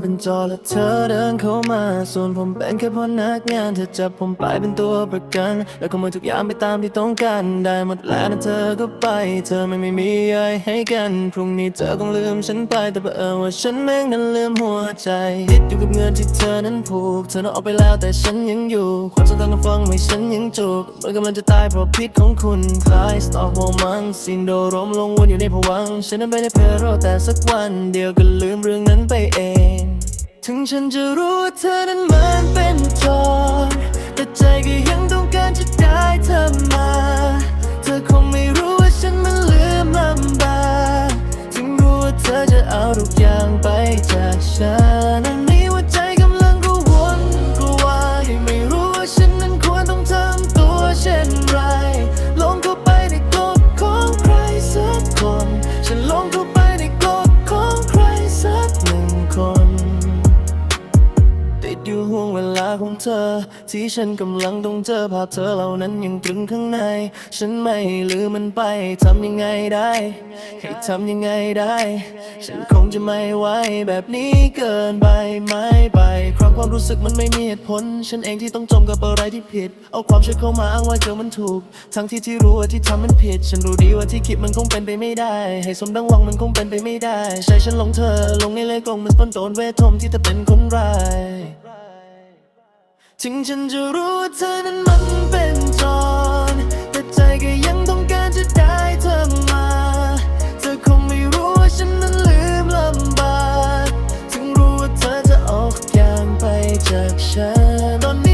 เป็นจอและเธอเดินเข้ามา ส่วนผมเป็นแค่พนักงาน เธอจับผมไปเป็นตัวประกัน แล้วขโมยทุกอย่างไปตามที่ต้องการ ได้หมดแล้วนะเธอก็ไป เธอไม่ไม่มีอะไรให้กัน พรุ่งนี้เธอคงลืมฉันไป แต่เผอิญว่าฉันแม่งนั้นลืมหัวใจติดอยู่กับเงินที่เธอนั้นผูก เธอนั้นออกไปแล้วแต่ฉันยังอยู่ ความทรงจำต้องฟังไม่ฉันยังจุกมันกำลังจะตายเพราะพิษของคุณคล้ายสตอกโมมังซินโดรมลงวนอยู่ในผวังฉันนั้นไม่ได้เพลรแต่สักวัน เดียวก็ลืมเรื่องนั้นไปเองถึงฉันจะรู้ว่าเธอนั้นเหมือนเป็นจอแต่ใจก็ยังต้องการจะได้เธอมา เธอคงไม่รู้ว่าฉันมันลืมลำบากถึงรู้ว่าเธอจะเอาทุกอย่างไปจากฉัน อยู่ห่วงเวลาของเธอ ที่ฉันกำลังต้องเจอภาพเธอเหล่านั้นยังตรึงข้างใน ฉันไม่ลืมมันไปทำยังไงได้ ให้ทำยังไงได้ ฉันคงจะไม่ไหวแบบนี้เกินไปไม่ไป ครั้งความรู้สึกมันไม่มีเหตุผล ฉันเองที่ต้องจมกับอะไรที่ผิด เอาความเชื่อเข้ามาอ้างว่าเจอมันถูก ทั้งที่ที่รู้ว่าที่ทำมันผิด ฉันรู้ดีว่าที่คิดมันคงเป็นไปไม่ได้ ให้สมดังหวังมันคงเป็นไปไม่ได้ ใช่ฉันหลงเธอ ลงในเลขกลงมันสปอนโดนเวทมที่เธอเป็นคนร้าย ถึงฉันจะรู้ว่าเธอนั้นมันเป็นจร แต่ใจก็ยังต้องการจะได้เธอมา เธอคงไม่รู้ว่าฉันนั้นลืมลำบาก ถึงรู้ว่าเธอจะออกอย่างไปจากฉันตอนนี้